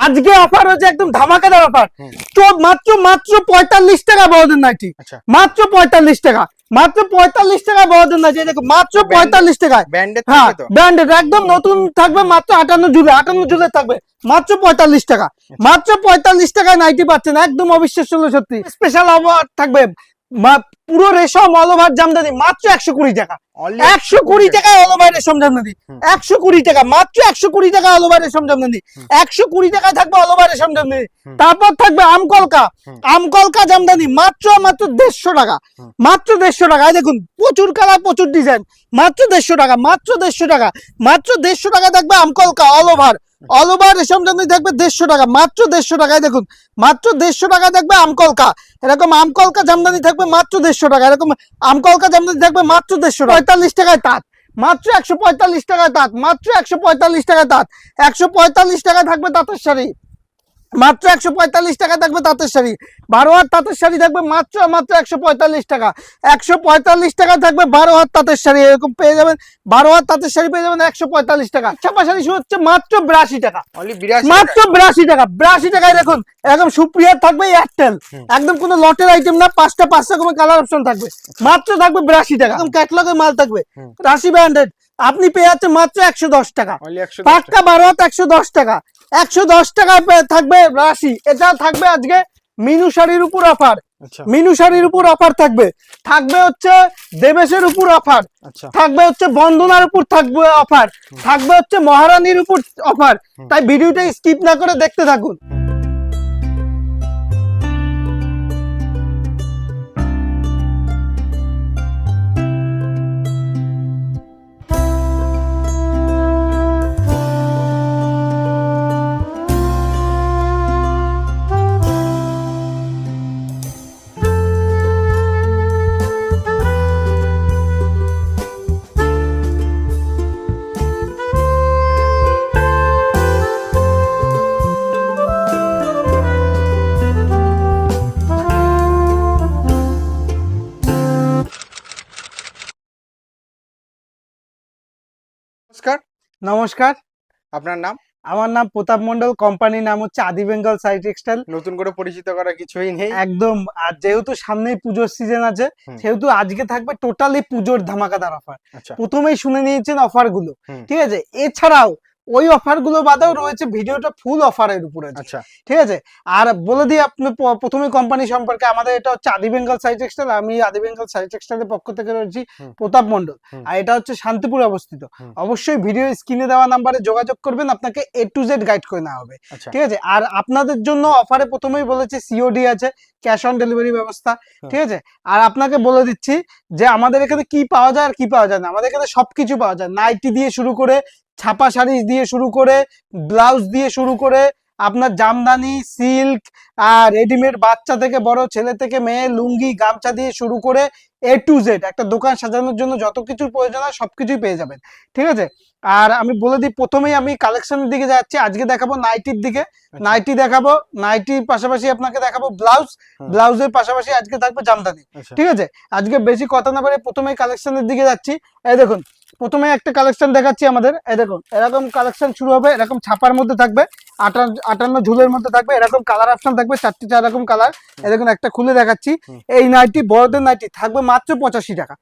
আজকে অফার হচ্ছে একদম ধামাকাদার অফার তো মাত্র মাত্র পঁয়তাল্লিশ টাকা বড়দের নাইটি আচ্ছা। মাত্র পঁয়তাল্লিশ টাকা। মাত্র পঁয়তাল্লিশ টাকা বড়দের নাইটি দেখো মাত্র পঁয়তাল্লিশ টাকায়। ব্যান্ডেড হ্যাঁ ব্র্যান্ডেড একদম নতুন থাকবে মাত্র আটান্ন জুলাই আটান্ন জুলাই থাকবে। মাত্র পঁয়তাল্লিশ টাকা। মাত্র পঁয়তাল্লিশ টাকায় নাইটি পাচ্ছেন একদম অবিশ্বাস্য সত্যি। স্পেশাল অফার থাকবে। পুরো রেশম অল ওভার জামদানি মাত্র একশো কুড়ি টাকা। একশো কুড়ি টাকা অল ওভার রেশম জামদানি একশো কুড়ি টাকা মাত্র একশো কুড়ি টাকা অল ওভার রেশম জামদানি একশো কুড়ি টাকায় থাকবে অল ওভার রেশম জামদানি। তারপর থাকবে আমকলকা আমকলকা জামদানি মাত্র মাত্র দেড়শো টাকা। মাত্র দেড়শো টাকা। দেখুন প্রচুর কালার প্রচুর ডিজাইন। মাত্র দেড়শো টাকা মাত্র দেড়শো টাকা। মাত্র দেড়শো টাকা থাকবে আমকলকা অল ওভার অল ওভার রেশম জামদানি থাকবে দেড়শো টাকা মাত্র দেড়শো টাকায় দেখুন মাত্র দেড়শো টাকা থাকবে আমকলকা এরকম আম কলকা জামদানি থাকবে মাত্র দেড়শো টাকা, এরকম আম কলকা জামদানি থাকবে মাত্র দেড়শো পঁয়তাল্লিশ টাকায় তাঁত, মাত্র একশো পঁয়তাল্লিশ টাকায় তাঁত, মাত্র একশো পঁয়তাল্লিশ টাকায় তাঁত, একশো পঁয়তাল্লিশ টাকা থাকবে তাঁতের শাড়ি। মাত্র একশো পঁয়তাল্লিশ টাকা থাকবে তাঁতের শাড়ি। বারো হাত তাঁতের শাড়ি থাকবে মাত্র মাত্র একশো পঁয়তাল্লিশ টাকা। একশো পঁয়তাল্লিশ টাকা থাকবে বারো হাত তাঁতের শাড়ি। এরকম পেয়ে যাবেন বারো হাত তাঁতের শাড়ি পেয়ে যাবেন একশো পঁয়তাল্লিশ টাকা। ছাপা শাড়ি শুরু হচ্ছে মাত্র বিরাশি টাকা। মাত্র বিরাশি টাকা বিরাশি টাকায় দেখুন একদম সুপ্রিয়ার থাকবে এয়ারটেল। একদম কোনো লটের আইটেম না পাঁচটা পাঁচটা রকমের কালার অপশন থাকবে। মাত্র থাকবে বিরাশি টাকা। একদম ক্যাটলগের মাল থাকবে। রাশি ব্র্যান্ডেড আপনি পেয়ে যাচ্ছেন মাত্র একশো দশ টাকা। পাক্কা বারো হাত একশো দশ টাকা। একশো দশ টাকা থাকবে রাশি। এটা থাকবে আজকে মিনু শাড়ির উপর অফার। আচ্ছা। মিনু শাড়ির উপর অফার থাকবে। থাকবে হচ্ছে দেবেশের উপর অফার। আচ্ছা। থাকবে হচ্ছে বন্দনার উপর থাকবে অফার। থাকবে হচ্ছে মহারানীর উপর অফার। তাই ভিডিওটা স্কিপ না করে দেখতে থাকুন। নমস্কার। আপনার নাম? আমার নাম প্রতাপ মন্ডল কোম্পানির নাম হচ্ছে আদি বেঙ্গল সাই টেক্সটাইল। নতুন করে পরিচিত করা কিছুই নেই। একদম আর যেহেতু সামনেই পুজোর সিজন আছে সেহেতু আজকে থাকবে টোটালি পুজোর ধামাকাদার অফার আচ্ছা। প্রথমেই শুনে নিয়েছেন অফারগুলো। ঠিক আছে? এছাড়াও ওই অফারগুলো বাদেও রয়েছে ভিডিওটা ফুল অফারের উপরে আচ্ছা। ঠিক আছে? আর বলে দিই আপনি প্রথমে কোম্পানি সম্পর্কে আমাদের এটা হচ্ছে আদি বেঙ্গল সাই টেক্সটাইল আমি আদি বেঙ্গল সাই টেক্সটাইলের পক্ষ থেকে রয়েছি প্রতাপ মন্ডল আর এটা হচ্ছে শান্তিপুর অবস্থিত। অবশ্যই ভিডিও স্ক্রিনে দেওয়া নাম্বারে যোগাযোগ করবেন আপনাকে এ টু জেড গাইড করে নেওয়া হবে। আচ্ছা। ঠিক আছে? আর আপনাদের জন্য অফারে প্রথমেই বলেছে সিওডি আছে ক্যাশ অন ডেলিভারি ব্যবস্থা। ঠিক আছে? আর আপনাকে বলে দিচ্ছি যে আমাদের এখানে কি পাওয়া যায় আর কি পাওয়া যায় না। আমাদের এখানে সবকিছু পাওয়া যায়। নাইটি দিয়ে শুরু করে ছাপা শাড়ি দিয়ে শুরু করে ব্লাউজ দিয়ে শুরু করে আপনার জামদানি সিল্ক আর রেডিমেড বাচ্চা থেকে বড় ছেলে থেকে মেয়ে লুঙ্গি গামছা দিয়ে শুরু করে এ টু জেড একটা দোকান সাজানোর জন্য যত কিছুর প্রয়োজন হয় সবকিছুই পেয়ে যাবেন ঠিক আছে? আর আমি বলে দিই প্রথমেই আমি কালেকশনের দিকে যাচ্ছি আজকে দেখাবো নাইটির দিকে। আচ্ছা। নাইটি দেখাবো নাইটির পাশাপাশি আপনাকে দেখাবো ব্লাউজ ব্লাউজের পাশাপাশি আজকে থাকবে জামদানি আচ্ছা। ঠিক আছে? আজকে বেশি কথা না বলে প্রথমেই কালেকশনের দিকে যাচ্ছি। এই দেখুন প্রথমে একটা কালেকশন দেখাচ্ছি আমাদের। এই দেখুন এরকম কালেকশন শুরু হবে এরকম ছাপার মধ্যে থাকবে আটান্ন আটান্ন ঝুলের মধ্যে থাকবে এরকম কালার অপশন থাকবে চারটি চার রকম কালার এই দেখুন একটা খুলে দেখাচ্ছি। এই নাইটি বড়দের নাইটি থাকবে মাত্র পঁচাশি টাকা।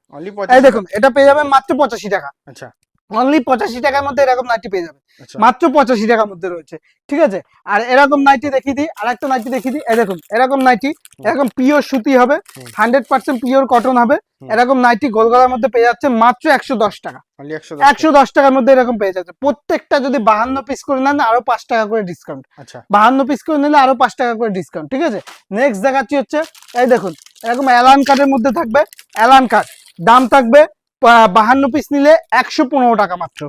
এই দেখুন এটা পেয়ে যাবে মাত্র পঁচাশি টাকা। আচ্ছা। অনলি পঁচাশি টাকার মধ্যে এরকম নাইটি পেয়ে যাবেন আচ্ছা। মাত্র পঁচাশি টাকার মধ্যে রয়েছে ঠিক আছে? আর এরকম নাইটি দেখিয়ে দিই আর একটা নাইটি দেখিয়ে দিই দেখুন এরকম নাইটি এরকম পিওর সুতি হবে হান্ড্রেড পার্সেন্ট পিওর কটন হবে এরকম নাইটি গোলগলার মধ্যে পেয়ে যাচ্ছে মাত্র একশো দশ টাকা। একশো একশো দশ টাকার মধ্যে এরকম পেয়ে যাচ্ছে। প্রত্যেকটা যদি বাহান্ন পিস করে নেন আরও পাঁচ টাকা করে ডিসকাউন্ট আচ্ছা। বাহান্ন পিস করে নিলে আরও পাঁচ টাকা করে ডিসকাউন্ট ঠিক আছে? নেক্সট দেখাচ্ছি হচ্ছে এই দেখুন এরকম অ্যালান কার্ডের মধ্যে থাকবে অ্যালান কার্ড দাম থাকবে বাহান্ন পিস নিলে একশো পনেরো টাকা মাত্র।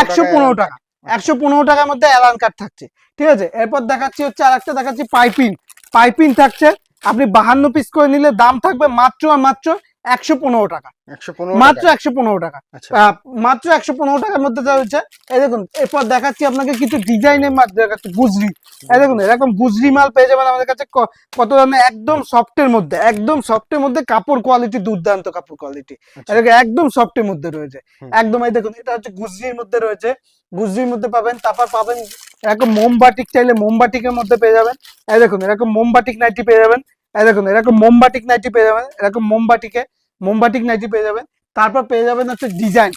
একশো পনেরো টাকা। একশো পনেরো টাকার মধ্যে অ্যালান কার্ড থাকছে। ঠিক আছে? এরপর দেখাচ্ছি হচ্ছে আর একটা দেখাচ্ছি পাইপিং পাইপিং থাকছে। আপনি বাহান্ন পিস করে নিলে দাম থাকবে মাত্র আর মাত্র একশো পনেরো টাকা। একশো পনেরো মাত্র একশো পনেরো টাকা। আচ্ছা। মাত্র একশো পনেরো টাকার মধ্যে এই দেখুন এরপর দেখাচ্ছি আপনাকে কিছু ডিজাইনের মাধ্যমে দেখাচ্ছি গুজরি। এই দেখুন এরকম গুজরি মাল পেয়ে যাবেন আমাদের কাছে কত দামে? একদম সফটের মধ্যে একদম সফটের মধ্যে কাপড় কোয়ালিটি দুর্দান্ত কাপড় কোয়ালিটি আচ্ছা। এটাকে একদম সফটের মধ্যে রয়েছে। একদম এই দেখুন এটা হচ্ছে গুজরির মধ্যে রয়েছে। গুজরির মধ্যে পাবেন তারপর পাবেন এরকম মোমবাটিক চাইলে মোমবাটিকের মধ্যে পেয়ে যাবেন। এই দেখুন এরকম মোমবাটিক নাইটি পেয়ে যাবেন। এই দেখুন এরকম মোমবাটিক নাইটি পেয়ে যাবেন। এরকম মোমবাটিকে মোমবাটিক নাইটি পেয়ে যাবেন। তারপর পেয়ে যাবেন হচ্ছে ডিজাইন।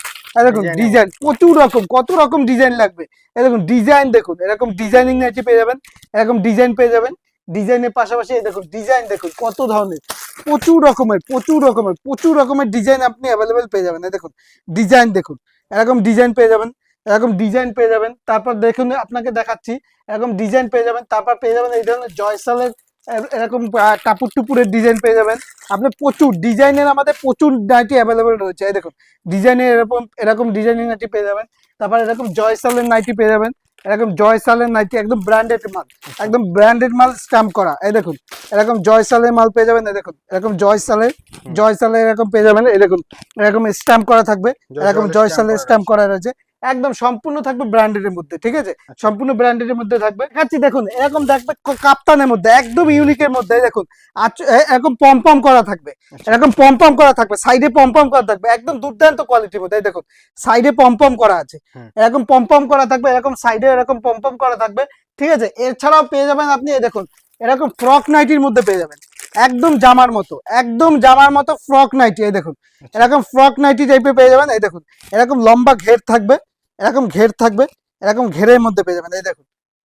দেখুন ডিজাইন প্রচুর রকম কত রকম ডিজাইন লাগবে। দেখুন ডিজাইন দেখুন এরকম ডিজাইনিং নাইটি পেয়ে যাবেন। এরকম ডিজাইন পেয়ে যাবেন। ডিজাইনের পাশাপাশি এই দেখুন ডিজাইন দেখুন কত ধরনের প্রচুর রকমের প্রচুর রকমের প্রচুর রকমের ডিজাইন আপনি অ্যাভেলেবেল পেয়ে যাবেন। এই দেখুন ডিজাইন দেখুন এরকম ডিজাইন পেয়ে যাবেন এরকম ডিজাইন পেয়ে যাবেন। তারপর দেখুন আপনাকে দেখাচ্ছি এরকম ডিজাইন পেয়ে যাবেন। তারপর পেয়ে যাবেন এই ধরনের জয়সালের এরকম কাপড় টাপুর টুপুরের ডিজাইন পেয়ে যাবেন। আপনি প্রচুর ডিজাইনের আমাদের প্রচুর নাইটি অ্যাভেলেবেল রয়েছে। এই দেখুন ডিজাইনের এরকম এরকম ডিজাইনের নাইটি পেয়ে যাবেন। তারপর এরকম জয়সালের নাইটি পেয়ে যাবেন। এরকম জয়সালের নাইটি একদম ব্র্যান্ডেড মাল একদম ব্র্যান্ডেড মাল স্ট্যাম্প করা। এই দেখুন এরকম জয়সালের মাল পেয়ে যাবেন। এই দেখুন এরকম জয়সালের জয়সালের এরকম পেয়ে যাবেন। এই দেখুন এরকম স্ট্যাম্প করা থাকবে। এরকম জয়সালের স্ট্যাম্প করা রয়েছে। একদম সম্পূর্ণ থাকবে ব্র্যান্ডেড এর মধ্যে ঠিক আছে? সম্পূর্ণ ব্র্যান্ডেড এর মধ্যে থাকবে। দেখাচ্ছি দেখুন এরকম থাকবে ক- কাপ্তানের মধ্যে একদম ইউনিকের মধ্যে দেখুন এরকম পম্পম করা থাকবে এরকম পম্পম করা থাকবে সাইডে পম্পম করা থাকবে একদম দুর্দান্ত কোয়ালিটির মধ্যে দেখুন সাইডে পম্পম করা আছে। এরকম পম্পম করা থাকবে এরকম সাইডে এরকম পম্পম করা থাকবে ঠিক আছে? এছাড়াও পেয়ে যাবেন আপনি এই দেখুন এরকম ফ্রক নাইটির মধ্যে পেয়ে যাবেন একদম জামার মতো একদম জামার মতো ফ্রক নাইটি এই দেখুন এরকম ফ্রক নাইটি টাইপের পেয়ে যাবেন এই দেখুন এরকম লম্বা ঘের থাকবে এরকম ঘের থাকবে এরকম ঘেরের মধ্যে পেয়ে যাবেন এই দেখুন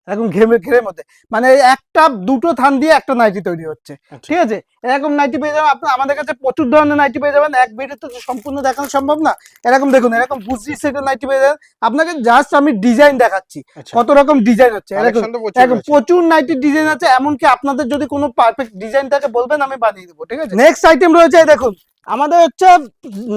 এরকম ঘেরে ঘেরের মধ্যে মানে একটা দুটো থান দিয়ে একটা নাইটি তৈরি হচ্ছে আচ্ছা। ঠিক আছে এরকম নাইটি পেয়ে যাবেন আপনার আমাদের কাছে প্রচুর ধরনের নাইটি পেয়ে যাবেন এক ভিডিওতে তো সম্পূর্ণ দেখানো সম্ভব না এরকম দেখুন এরকম বুঝি সেটের নাইটি পেয়ে যাবেন আপনাকে জাস্ট আমি ডিজাইন দেখাচ্ছি আচ্ছা। কত রকম ডিজাইন হচ্ছে এরকম। প্রচুর নাইটির ডিজাইন আছে এমনকি আপনাদের যদি কোনো পারফেক্ট ডিজাইন থাকে বলবেন আমি বানিয়ে দেবো ঠিক আছে নেক্সট আইটেম রয়েছে দেখুন আমাদের হচ্ছে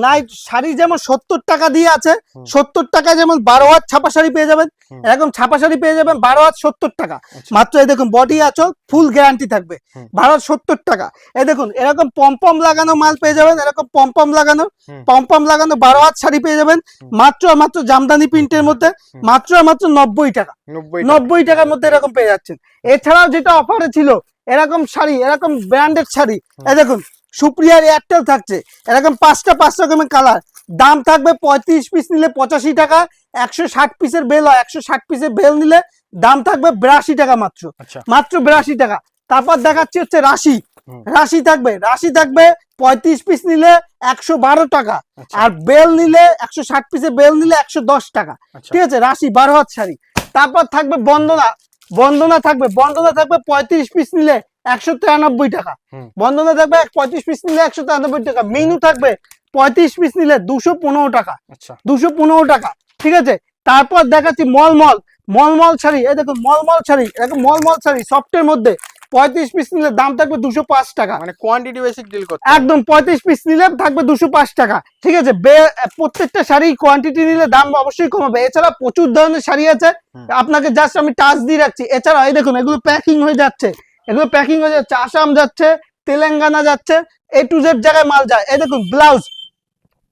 নাইট শাড়ি যেমন সত্তর টাকা দিয়ে আছে সত্তর টাকা যেমন বারো হাত ছাপা শাড়ি পেয়ে যাবেন এরকম ছাপা শাড়ি পেয়ে যাবেন বারো হাত সত্তর টাকা। আচ্ছা। মাত্র এই দেখুন বডি আচল ফুল গ্যারান্টি থাকবে। বারো হাত সত্তর টাকা। এই দেখুন এরকম পম্পম লাগানো মাল পেয়ে যাবেন এরকম পম্পম লাগানো। পম্পম লাগানো বারো হাত শাড়ি পেয়ে যাবেন মাত্র মাত্র জামদানি প্রিন্টের মধ্যে মাত্র মাত্র নব্বই টাকা। নব্বই নব্বই টাকার মধ্যে এরকম পেয়ে যাচ্ছেন। এছাড়াও যেটা অফারে ছিল এরকম শাড়ি এরকম ব্র্যান্ডেড শাড়ি এই দেখুন সুপ্রিয়ার এয়ারটেল থাকছে। এরকম পাঁচটা পাঁচ রকমের কালার দাম থাকবে পঁয়ত্রিশ পিস নিলে পঁচাশি টাকা একশো ষাট পিসের বেল হয় একশো ষাট পিসের বেল নিলে দাম থাকবে বিরাশি টাকা মাত্র। আচ্ছা। মাত্র বিরাশি টাকা। তারপর দেখাচ্ছি হচ্ছে রাশি। রাশি থাকবে রাশি থাকবে পঁয়ত্রিশ পিস নিলে একশো বারো টাকা আচ্ছা। আর বেল নিলে একশো ষাট পিসের বেল নিলে একশো দশ টাকা। আচ্ছা। ঠিক আছে রাশি বারো হাত শাড়ি। তারপর থাকবে বন্দনা। বন্দনা থাকবে বন্দনা থাকবে পঁয়ত্রিশ পিস নিলে একশো তিরানব্বই টাকা। বন্দনা থাকবে পঁয়ত্রিশ পিস নিলে একশো তিরানব্বই টাকা। মেনু থাকবে পঁয়ত্রিশ পিস নিলে দুশো পনেরো টাকা। আচ্ছা। দুশো পনেরো টাকা ঠিক আছে? তারপর দেখাচ্ছি মলমল। মলমল শাড়ি এই দেখুন মলমল শাড়ি এরকম মলমল শাড়ি সফটের মধ্যে পঁয়ত্রিশ পিস নিলে দাম থাকবে দুশো পাঁচ টাকা। মানে কোয়ান্টিটি বেসিক ডিল করতে একদম পঁয়ত্রিশ পিস নিলে থাকবে দুশো পাঁচ টাকা। ঠিক আছে প্রত্যেকটা শাড়ি কোয়ান্টিটি নিলে দাম অবশ্যই কমাবে। এছাড়া প্রচুর ধরনের শাড়ি আছে। আপনাকে জাস্ট আমি টাচ দিয়ে রাখছি। এছাড়া এই দেখুন এগুলো প্যাকিং হয়ে যাচ্ছে। এগুলো প্যাকিং হয়ে যাচ্ছে। আসাম যাচ্ছে তেলেঙ্গানা যাচ্ছে এ টু জেড জায়গায় মাল যায়। এই দেখুন ব্লাউজ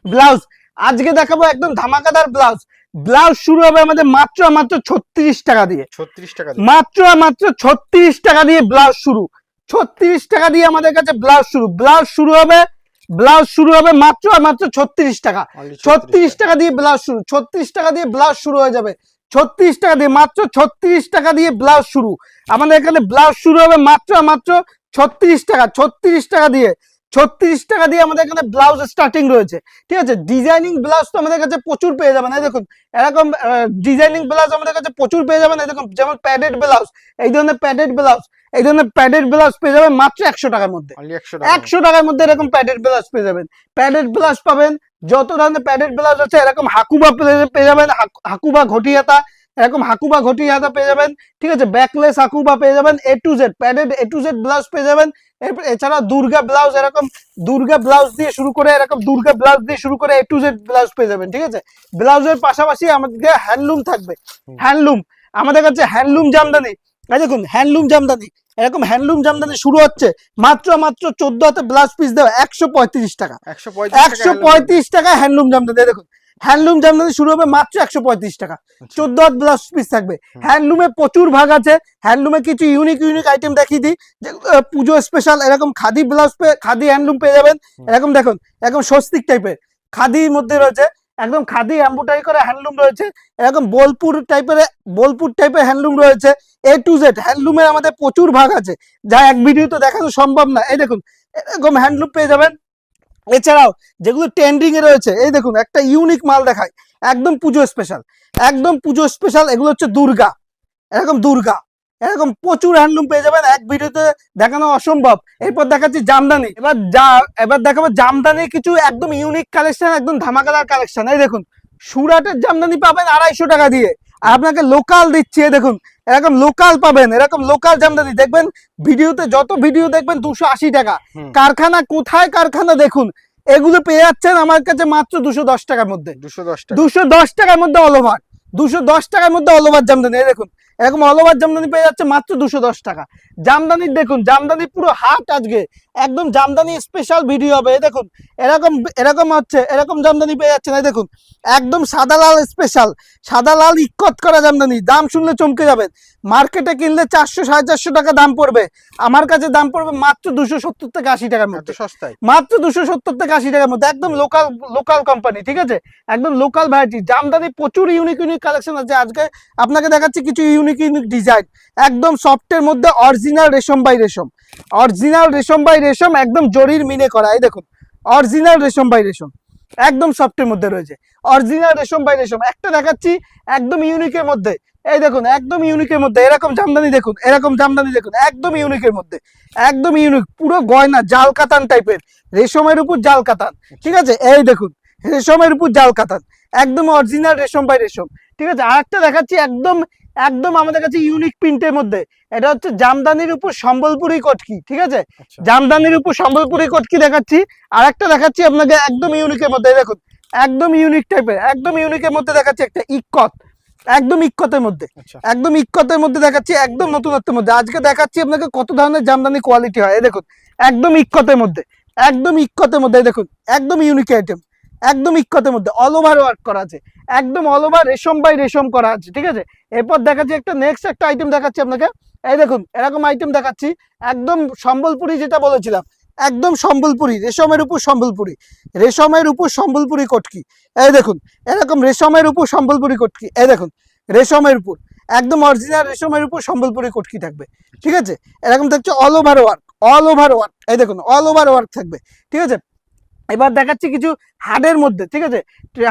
ব্লাউজ আজকে দেখাবো একদম ধামাকাদার ব্লাউজ ব্লাউজ শুরু হবে আমাদের মাত্র মাত্র ছত্রিশ টাকা দিয়ে। ছত্রিশ টাকা দিয়ে। মাত্র মাত্র ছত্রিশ টাকা দিয়ে ব্লাউজ শুরু। ছত্রিশ টাকা দিয়ে আমাদের কাছে ব্লাউজ শুরু। ব্লাউজ শুরু হবে ব্লাউজ শুরু হবে মাত্র মাত্র ছত্রিশ টাকা। ছত্রিশ টাকা। দিয়ে ব্লাউজ শুরু। ছত্রিশ টাকা দিয়ে ব্লাউজ শুরু হয়ে যাবে। ছত্রিশ টাকা দিয়ে মাত্র ছত্রিশ টাকা দিয়ে ব্লাউজ শুরু। আমাদের এখানে ব্লাউজ শুরু হবে মাত্র মাত্র ছত্রিশ টাকা। ছত্রিশ টাকা দিয়ে ছত্রিশ টাকা দিয়ে আমাদের এখানে ব্লাউজ স্টার্টিং রয়েছে। ঠিক আছে? ডিজাইনিং ব্লাউজ তো আমাদের কাছে প্রচুর পেয়ে যাবেন। এই দেখুন এরকম ডিজাইনিং ব্লাউজ আমাদের কাছে প্রচুর পেয়ে যাবেন। এই দেখুন যেমন প্যাডেড ব্লাউজ এই ধরনের প্যাডেড ব্লাউজ এই ধরনের প্যাডেড ব্লাউজ পেয়ে যাবেন মাত্র একশো টাকার মধ্যে। একশো টাকার মধ্যে এরকম প্যাডেড ব্লাউজ পেয়ে যাবেন। প্যাডেড ব্লাউজ পাবেন যত ধরনের প্যাডেড ব্লাউজ আছে এরকম হাকুবা পেয়ে যাবেন হাক- হাকুবা ঘটি হাতা এরকম হাকুবা ঘটি হাতা পেয়ে যাবেন ঠিক আছে? ব্যাকলেস হাকুবা পেয়ে যাবেন A to Z padded A to Z blouse পেয়ে যাবেন। এরপর এছাড়া দুর্গা ব্লাউজ এরকম দুর্গা ব্লাউজ দিয়ে শুরু করে এরকম দুর্গা ব্লাউজ দিয়ে শুরু করে এ টু জেড ব্লাউজ পেয়ে যাবেন ঠিক আছে? ব্লাউজের পাশাপাশি আমাদের হ্যান্ডলুম থাকবে। হ্যান্ডলুম আমাদের কাছে হ্যান্ডলুম জামদানি। এই দেখুন হ্যান্ডলুম জামদানি। এরকম হ্যান্ডলুম জামদানি শুরু হচ্ছে মাত্র মাত্র চোদ্দ হাতে ব্লাউজ পিস দেওয়া একশো পঁয়ত্রিশ টাকা। একশো পঁয়ত্রিশ টাকা হ্যান্ডলুম জামদানি দেখুন। হ্যান্ডলুম জামদানি শুরু হবে মাত্র একশো পঁয়ত্রিশ টাকা। আচ্ছা। চোদ্দ হাত ব্লাউজ পিস থাকবে। হ্যান্ডলুমে প্রচুর ভাগ আছে। হ্যান্ডলুমে কিছু ইউনিক ইউনিক আইটেম দেখিয়ে দিই। পুজো স্পেশাল এরকম খাদি ব্লাউজ খাদি হ্যান্ডলুম পেয়ে যাবেন। এরকম দেখুন এরকম স্বস্তিক টাইপের খাদির মধ্যে রয়েছে একদম খাদি এম্বুটারি করে হ্যান্ডলুম রয়েছে। এরকম বোলপুর টাইপের বোলপুর টাইপের হ্যান্ডলুম রয়েছে। এ টু জেড হ্যান্ডলুমের আমাদের প্রচুর ভাগ আছে। যা এক ভিডিওতে দেখানো সম্ভব না। এই দেখুন এরকম হ্যান্ডলুম পেয়ে যাবেন। এছাড়াও যেগুলো ট্রেন্ডিং এ রয়েছে, এই দেখুন, একটা ইউনিক মাল দেখায় একদম পুজো স্পেশাল একদম পুজো স্পেশাল এগুলো হচ্ছে দুর্গা। এরকম দুর্গা। এরকম প্রচুর হ্যান্ডলুম পেয়ে যাবেন। এক ভিডিওতে দেখানো অসম্ভব। এরপর দেখাচ্ছি জামদানি। এবার যা, এবার দেখাবো জামদানি কিছু একদম ইউনিক কালেকশন একদম ধামাকাদার কালেকশন এই দেখুন, সুরাটের জামদানি পাবেন আড়াইশো টাকা দিয়ে। আপনাকে লোকাল দিচ্ছি দেখুন এরকম লোকাল পাবেন এরকম লোকাল জামদানি দেখবেন ভিডিওতে যত ভিডিও দেখবেন দুশো আশি টাকা। কারখানা কোথায় কারখানা দেখুন এগুলো পেয়ে যাচ্ছেন আমার কাছে মাত্র দুশো দশ টাকার মধ্যে। দুশো দশ দুশো দশ টাকার মধ্যে ওভার দুশো দশ টাকার মধ্যে অল ওভার জামদানি দেখুন এরকম অল ওভার জামদানি পেয়ে যাচ্ছে মাত্র দুশো দশ টাকা। জামদানির দেখুন জামদানি পুরো হাট আজকে একদম জামদানি স্পেশাল ভিডিও হবে। দেখুন এরকম এরকম হচ্ছে এরকম জামদানি পেয়ে যাচ্ছেন। এই দেখুন একদম সাদা লাল স্পেশাল সাদা লাল ইক্কত করা জামদানি। দাম শুনলে চমকে যাবেন। মার্কেটে কিনলে চারশো সাড়ে চারশো টাকা দাম পড়বে। আমার কাছে দাম পড়বে মাত্র দুশো সত্তর থেকে আশি টাকার মধ্যে। সস্তায়? মাত্র দুশো সত্তর থেকে আশি টাকার মধ্যে। একদম লোকাল লোকাল কোম্পানি ঠিক আছে? একদম লোকাল ভ্যারাইটি জামদানি প্রচুর ইউনিক ইউনিক কালেকশন আছে আজকে। আপনাকে দেখাচ্ছি কিছু ইউনিক ইউনিক ডিজাইন একদম সফটের মধ্যে অরিজিনাল রেশম বাই রেশম। অরিজিনাল রেশম বাই রেশম একদম জরির মিনে করা, এই দেখুন, অরিজিনাল রেশম বাই রেশম, একদম সফটের মধ্যে রয়েছে, অরিজিনাল রেশম বাই রেশম, একটা দেখাচ্ছি একদম ইউনিকের মধ্যে, এই দেখুন, একদম ইউনিকের মধ্যে, এরকম জামদানি দেখুন, এরকম জামদানি দেখুন, একদম ইউনিকের মধ্যে, একদম ইউনিক, পুরো গয়না জাল কাতান টাইপের, রেশমের উপর জাল কাতান, ঠিক আছে, এই দেখুন, রেশমের উপর জাল কাতান, একদম অরিজিনাল রেশম বাই রেশম, ঠিক আছে, আরেকটা দেখাচ্ছি একদম একদম আমাদের কাছে ইউনিক প্রিন্টের মধ্যে। এটা হচ্ছে জামদানির উপর সম্বলপুরি কটকি ঠিক আছে? আচ্ছা। জামদানির উপর সম্বলপুরি কটকি দেখাচ্ছি। আর একটা দেখাচ্ছি আপনাকে একদম ইউনিকের মধ্যে দেখুন একদম ইউনিক টাইপের একদম ইউনিকের মধ্যে দেখাচ্ছি একটা ইক্কত একদম ইক্কতের মধ্যে আচ্ছা। একদম ইক্কতের মধ্যে দেখাচ্ছি একদম নতুনত্বের মধ্যে। আজকে দেখাচ্ছি আপনাকে কত ধরনের জামদানি কোয়ালিটি হয় এই দেখুন একদম ইক্কতের মধ্যে একদম ইক্কতের মধ্যে দেখুন একদম ইউনিক আইটেম একদম ইক্কতের মধ্যে অল ওভার ওয়ার্ক করা আছে। একদম অল ওভার রেশম বাই রেশম করা আছে, ঠিক আছে? এরপর দেখাচ্ছি একটা নেক্সট একটা আইটেম দেখাচ্ছি আপনাকে। এই দেখুন, এরকম আইটেম দেখাচ্ছি। একদম সম্বলপুরি যেটা বলেছিলাম, একদম সম্বলপুরি, রেশমের উপর সম্বলপুরি। রেশমের উপর সম্বলপুরি কটকি এই দেখুন, এরকম রেশমের উপর সম্বলপুরি কটকি এই দেখুন, রেশমের উপর, একদম অরিজিনাল রেশমের উপর সম্বলপুরি কটকি থাকবে? ঠিক আছে? এরকম থাকছে all over work all over work এই দেখুন অল ওভার ওয়ার্ক থাকবে। ঠিক আছে? এবার দেখাচ্ছি কিছু হার্ডের মধ্যে, ঠিক আছে?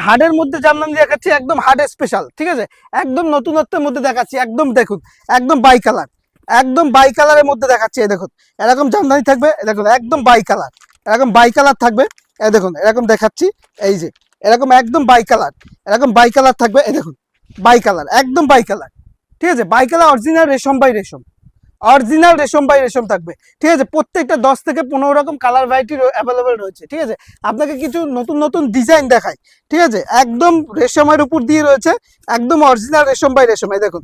হার্ডের মধ্যে জামদানি দেখাচ্ছি একদম হার্ডের স্পেশাল ঠিক আছে? একদম নতুনত্বের মধ্যে দেখাচ্ছি, একদম দেখুন, একদম বাই কালার একদম বাই কালারের মধ্যে দেখাচ্ছি, এই দেখুন, এরকম জামদানি থাকবে দেখুন, একদম বাই কালার এরকম বাই কালার থাকবে, এই দেখুন, এরকম দেখাচ্ছি, এই যে, এরকম একদম বাই কালার এরকম বাই কালার থাকবে, এই দেখুন বাই কালার একদম বাই কালার ঠিক আছে? বাই কালার অরিজিনাল রেশম বাই রেশম। অরিজিনাল রেশম বাই রেশম থাকবে। ঠিক আছে? প্রত্যেকটা দশ থেকে পনেরো রকম কালার ভ্যারাইটি অ্যাভেলেবেল রয়েছে ঠিক আছে? আপনাকে কিছু নতুন নতুন ডিজাইন দেখাই ঠিক আছে? একদম রেশমের উপর দিয়ে রয়েছে একদম অরিজিনাল রেশম বাই রেশম। এই দেখুন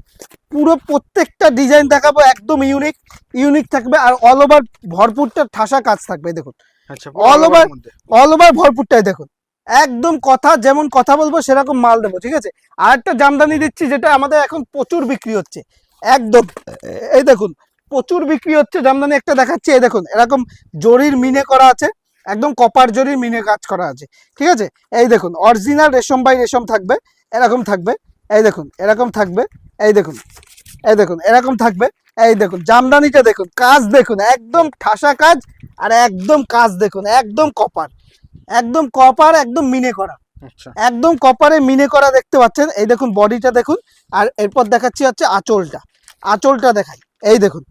পুরো প্রত্যেকটা ডিজাইন দেখাবো একদম ইউনিক ইউনিক থাকবে আর অল ওভার ভরপুরটা ঠাসা কাজ থাকবে দেখুন। অল ওভার অল ওভার ভরপুরটাই দেখুন। একদম কথা যেমন কথা বলব সেরকম মাল দেবো ঠিক আছে? আর একটা জামদানি দিচ্ছি যেটা আমাদের এখন প্রচুর বিক্রি হচ্ছে। একদম এই দেখুন প্রচুর বিক্রি হচ্ছে। জামদানি একটা দেখাচ্ছি এই দেখুন এরকম জরির মিনে করা আছে একদম কপার জরির মিনে কাজ করা আছে ঠিক আছে? এই দেখুন অরিজিনাল রেশম বাই রেশম থাকবে এরকম থাকবে এই দেখুন এরকম থাকবে এই দেখুন এই দেখুন এরকম থাকবে এই দেখুন জামদানিটা দেখুন কাজ দেখুন একদম ঠাসা কাজ আর একদম কাজ দেখুন একদম কপার একদম কপার একদম মিনে করা আচ্ছা। একদম কপারে মিনে করা দেখতে পাচ্ছেন এই দেখুন বডিটা দেখুন আর এরপর দেখাচ্ছি হচ্ছে আঁচলটা আঁচলটা দেখাই। এই দেখুন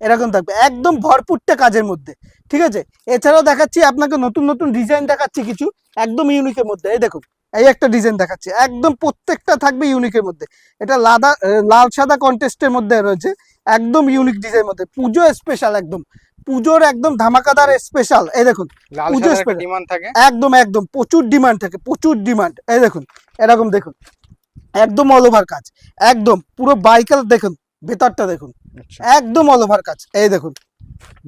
এরকম থাকবে। একদম ভরপুরটা কাজের মধ্যে ঠিক আছে? এছাড়াও দেখাচ্ছি আপনাকে নতুন নতুন ডিজাইন দেখাচ্ছি কিছু একদম ইউনিকের মধ্যে। এই দেখুন এই একটা ডিজাইন দেখাচ্ছি। একদম প্রত্যেকটা থাকবে ইউনিকের মধ্যে। এটা লাদা লাল সাদা কন্টেস্টের মধ্যে রয়েছে একদম ইউনিক ডিজাইন মধ্যে। পুজো স্পেশাল একদম। পুজোর একদম ধামাকাদার স্পেশাল এই দেখুন পুজো। ডিমান্ড থাকে? একদম একদম। প্রচুর ডিমান্ড থাকে প্রচুর ডিমান্ড এই দেখুন এরকম দেখুন। একদম অল ওভার কাজ। একদম পুরো বাইকাল দেখুন ভেতরটা দেখুন। একদম অল ওভার কাজ। এই দেখুন,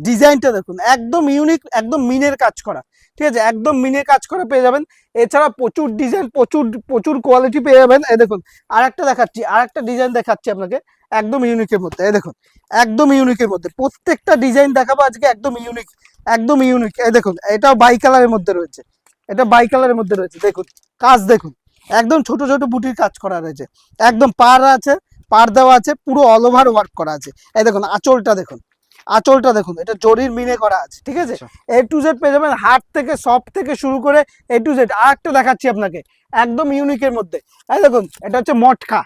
ডিজাইনটা দেখুন, একদম ইউনিক একদম মিনের কাজ করা। ঠিক আছে, একদম মিনের কাজ করা পেয়ে যাবেন। এছাড়া প্রচুর ডিজাইন প্রচুর প্রচুর কোয়ালিটি পেয়ে যাবেন। এই দেখুন আর একটা দেখাচ্ছি আর একটা ডিজাইন দেখাচ্ছি আপনাকে, একদম ইউনিকের মধ্যে। এই দেখুন, একদম ইউনিকের মধ্যে। প্রত্যেকটা ডিজাইন দেখাবো আজকে একদম ইউনিক একদম ইউনিক এই দেখুন, এটাও বাই কালারের মধ্যে রয়েছে। এটা বাই কালারের মধ্যে রয়েছে। দেখুন, কাজ দেখুন, একদম ছোট ছোট বুটির কাজ করা রয়েছে। একদম পার আছে পার দেওয়া আছে পুরো অল ওভার ওয়ার্ক করা আছে। এই দেখুন আঁচলটা দেখুন আঁচলটা দেখুন এটা জরির মিনে করা আছে ঠিক আছে। এ টু জেড পেয়ে যাবেন হাট থেকে সব থেকে শুরু করে এ টু জেড আর একটা দেখাচ্ছি আপনাকে একদম ইউনিকের মধ্যে। এই দেখুন এটা হচ্ছে মটকা।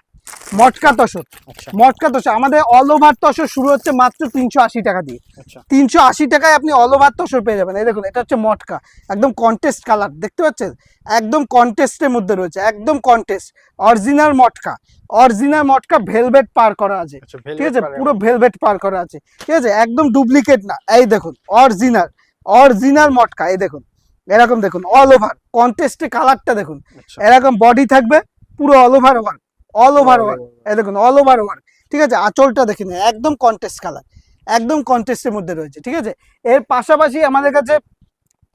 মটকা তসর। আচ্ছা। মটকা তসর। আমাদের অল ওভার তসর শুরু হচ্ছে মাত্র তিনশো আশি টাকা দিয়ে। আচ্ছা। তিনশো আশি টাকায় আপনি অল ওভার তসর পেয়ে যাবেন। এই দেখুন এটা হচ্ছে মটকা। একদম কন্টেস্ট কালার দেখতে পাচ্ছেন? একদম কন্টেস্টের মধ্যে রয়েছে। একদম কন্টেস্ট অরিজিনাল মটকা। অরিজিনাল মটকা ভেলভেট পার করা আছে। আচ্ছা ঠিক আছে? পুরো ভেলভেট পার করা আছে। ঠিক আছে? একদম ডুপ্লিকেট না। এই দেখুন অরিজিনাল অরিজিনাল মটকা। এই দেখুন। এরকম দেখুন অল ওভার কন্টেস্টে কালারটা দেখুন। এরকম বডি থাকবে পুরো all over work all over work এই দেখুন অল ওভার ওয়ার্ক ঠিক আছে? আঁচলটা দেখে নিন। একদম কন্টেস্ট কালার একদম কন্টেস্টের মধ্যে রয়েছে। ঠিক আছে? এর পাশাপাশি আমাদের কাছে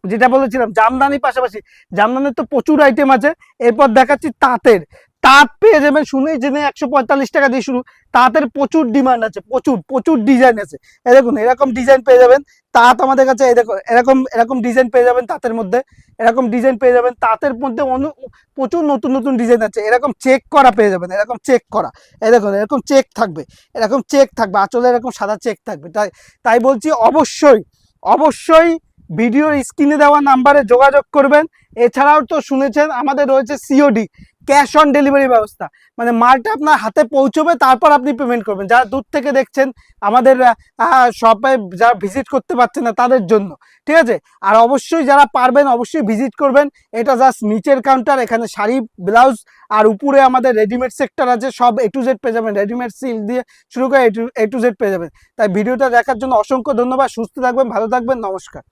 যেটা বলেছিলাম জামদানি পাশাপাশি জামদানির তো প্রচুর আইটেম আছে। এরপর দেখাচ্ছি তাঁতের। তাঁত পেয়ে যাবেন শুনে জেনে একশো পঁয়তাল্লিশ টাকা দিয়ে শুরু। তাঁতের প্রচুর ডিমান্ড আছে, প্রচুর প্রচুর ডিজাইন আছে। এই দেখুন, এরকম ডিজাইন পেয়ে যাবেন, তাঁত আমাদের কাছে এরকম এরকম ডিজাইন পেয়ে যাবেন তাঁতের মধ্যে। এরকম ডিজাইন পেয়ে যাবেন, তাঁতের মধ্যে প্রচুর নতুন নতুন ডিজাইন আছে। এরকম চেক করা পেয়ে যাবেন, এরকম চেক করা। এই দেখুন, এরকম চেক থাকবে, এরকম চেক থাকবে, আঁচলে এরকম সাদা চেক থাকবে। তাই তাই বলছি অবশ্যই অবশ্যই ভিডিওর স্ক্রিনে দেওয়া নাম্বারে যোগাযোগ করবেন। এছাড়াও তো শুনেছেন, আমাদের রয়েছে সিওডি ক্যাশ অন ডেলিভারি ব্যবস্থা। মানে মালটা আপনার হাতে পৌঁছবে, তারপর আপনি পেমেন্ট করবেন। যারা দূর থেকে দেখছেন, আমাদের শপে যারা ভিজিট করতে পারছে না, তাদের জন্য। ঠিক আছে? আর অবশ্যই যারা পারবেন, অবশ্যই ভিজিট করবেন। এটা জাস্ট নিচের কাউন্টার এখানে শাড়ি ব্লাউজ আর উপরে আমাদের রেডিমেড সেক্টর আছে, সব এ টু জেড পেয়ে যাবেন। রেডিমেড সিল্ক দিয়ে শুরু করে এ টু জেড পেয়ে যাবেন। তাই ভিডিওটা দেখার জন্য অসংখ্য ধন্যবাদ। সুস্থ থাকবেন, ভালো থাকবেন, নমস্কার।